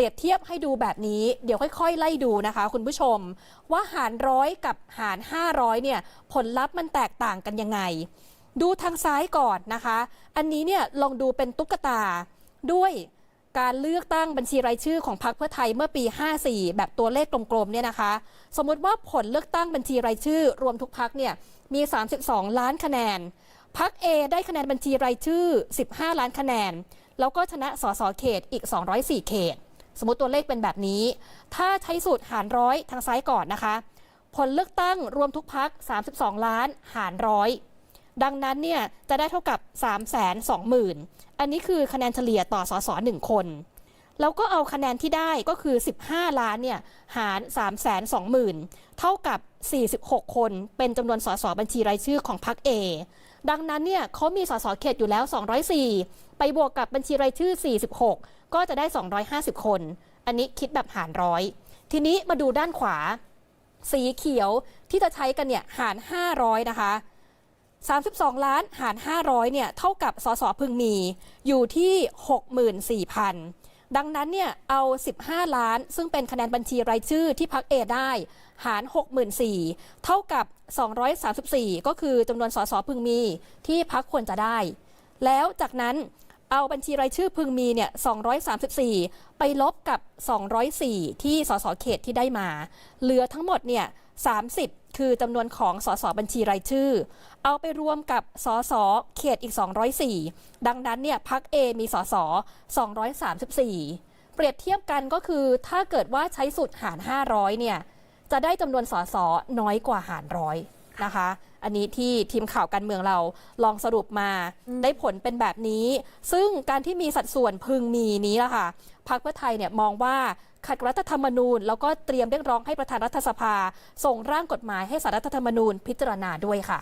รียบเทียบให้ดูแบบนี้ เดี๋ยวค่อย ๆ ไล่ดูนะคะ คุณผู้ชม ว่าหารร้อยกับหาร 500เนี่ยผลลัพธ์มันแตกต่างกันยังไง ดูทางซ้ายก่อนนะคะ อันนี้เนี่ยลองดูเป็นตุ๊กตาด้วยการเลือกตั้งบัญชีรายชื่อของพรรคเพื่อไทยเมื่อปี 54 แบบตัวเลขกลมๆเนี่ยนะคะ สมมติว่าผลเลือกตั้งบัญชีรายชื่อ รวมทุกพรรคเนี่ยมี 32 ล้านคะแนนพรรค A ได้คะแนนบัญชีรายชื่อ 15 ล้านคะแนน แล้วก็ชนะสสเขตอีก 204 เขต สมมติตัวเลขเป็นแบบนี้ ถ้าใช้สูตรหารร้อยทางซ้ายก่อนนะคะ ผลเลือกตั้งรวมทุกพัก 32 ล้านหารร้อยดังนั้นเนี่ยจะได้เท่ากับ 3 2 0 0 0 0 อันนี้คือคะแนนเฉลี่ยต่อสสหนึ่งคน แล้วก็เอาคะแนนที่ได้ก็คือ 15 ล้านเนี่ยหาร 3 2 0 0 0 0 เท่ากับ 46 คน เป็นจำนวนสสบัญชีรายชื่อของพรรค A ดังนั้นเนี่ยเขามีสสเขตอยู่แล้ว 204 ไปบวกกับบัญชีรายชื่อ 46 ก็จะได้ 250 คน อันนี้คิดแบบหารร้อย ทีนี้มาดูด้านขวา สีเขียวที่จะใช้กันเนี่ยหาร 500 นะคะ 32 ล้านหาร 500 เนี่ยเท่ากับสสพึงมีอยู่ที่ 64,000 ดังนั้นเนี่ยเอา 15 ล้าน ซึ่งเป็นคะแนนบัญชีรายชื่อที่พักเอได้ หาร 64,000เท่ากับ 234 ก็คือจำนวนสสพึงมีที่พักควรจะได้ แล้วจากนั้น เอาบัญชีรายชื่อพึงมีเนี่ย234 ไปลบกับ 204 ที่สสเขตที่ได้มา เหลือทั้งหมดเนี่ย30 คือจำนวนของสสบัญชีรายชื่อ เอาไปรวมกับสสเขตอีก 204 ดังนั้นเนี่ยพัก A มีสส234 เปรียบเทียบกันก็คือถ้าเกิดว่าใช้สูตรหาร 500 เนี่ยจะได้จำนวนสสน้อยกว่าหารร้อย นะคะ อันนี้ที่ทีมข่าวการเมืองเราลองสรุปมาได้ผลเป็นแบบนี้ ซึ่งการที่มีสัดส่วนพึงมีนี้ล่ะค่ะพรรคเพื่อไทยเนี่ยมองว่าขัดรัฐธรรมนูญ แล้วก็เตรียมเรียกร้องให้ประธานรัฐสภา ส่งร่างกฎหมายให้สารรัฐธรรมนูญพิจารณาด้วยค่ะ